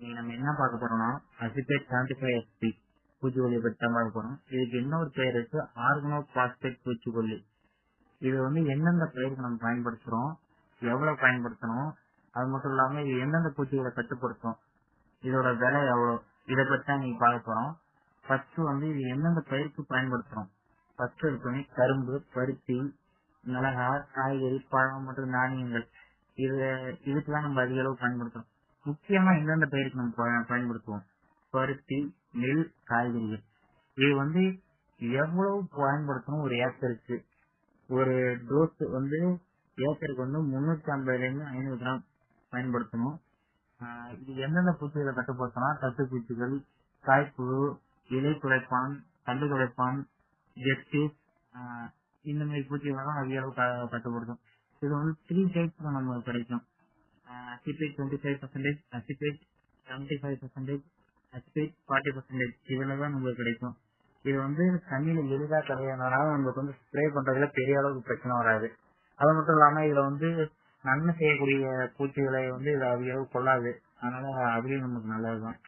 இன்னைக்கு நம்ம என்ன பார்க்க போறோம்னா அசிபேட் செவன்டி ஃபைவ் எஸ்பி பூச்சிக்கொல்லி பற்றி தான் பார்க்க போறோம். இதுக்கு இன்னொரு பெயர் இருக்கு? ஆர்கனோ பாஸ்பேட் பூச்சிக்கொல்லி. இது வந்து எந்தெந்த பயிருக்கு நம்ம பயன்படுத்துறோம்? எவ்வளவு பயன்படுத்தணும்? அது மட்டும் இல்லாம இது எந்தெந்த பூச்சிகளை கட்டுப்படுத்தும்? இதோட விலை எவ்வளவு? இதை பற்றி தான் நீங்க பார்க்க போறோம். ஃபர்ஸ்ட் வந்து இது எந்தெந்த பயிருக்கு பயன்படுத்துறோம்? ஃபர்ஸ்ட் இருக்குமே கரும்பு பருத்தி மிளகா காய்கறி பழம் மற்றும் தானியங்கள். இது இதுக்கெல்லாம் நம்ம அதிக அளவு பயன்படுத்துறோம். முக்கியமா எந்தெந்த பயிருக்கு நம்ம பய- பயன்படுத்துவோம்? பருத்தி நெல் காய்கறிகள். இது வந்து எவ்வளவு பயன்படுத்தணும் ஒரு ஏக்கருக்கு? ஒரு டோஸ் வந்து ஏக்கருக்கு வந்து முன்னூத்தி ஐம்பதுல இருந்து ஐநூறு கிராம் பயன்படுத்தணும். ஆஹ் இது எந்தெந்த பூச்சிகளை கட்டுப்படுத்தணும் தட்டு பூச்சிகள் காய்ப்புழு இலை குலைப்பான் தண்டு குலைப்பான் ஜெப்டிஸ் இந்த மாதிரி பூச்சிகளை தான் அதிக அளவு க- கட்டுப்படுத்தும். இது வந்து த்ரீ டைப்ஸ் நமக்கு கிடைக்கும். Acephate twenty five percentage acephate seventy five percentage acephate forty percentage இதில் தான் நமக்கு கிடைக்கும். இது வந்து தண்ணியில் எளிதாக கரையாதனால நமக்கு வந்து ஸ்ப்ரே பண்ணுறதுல பெரிய அளவுக்கு பிரச்சனை வராது. அது மட்டும் இல்லாமல் இதில் வந்து நன்மை செய்யக்கூடிய பூச்சிகளை வந்து இது அதிக அளவு கொள்ளாது. அதனால அதுலேயும் நமக்கு நல்லதுதான்.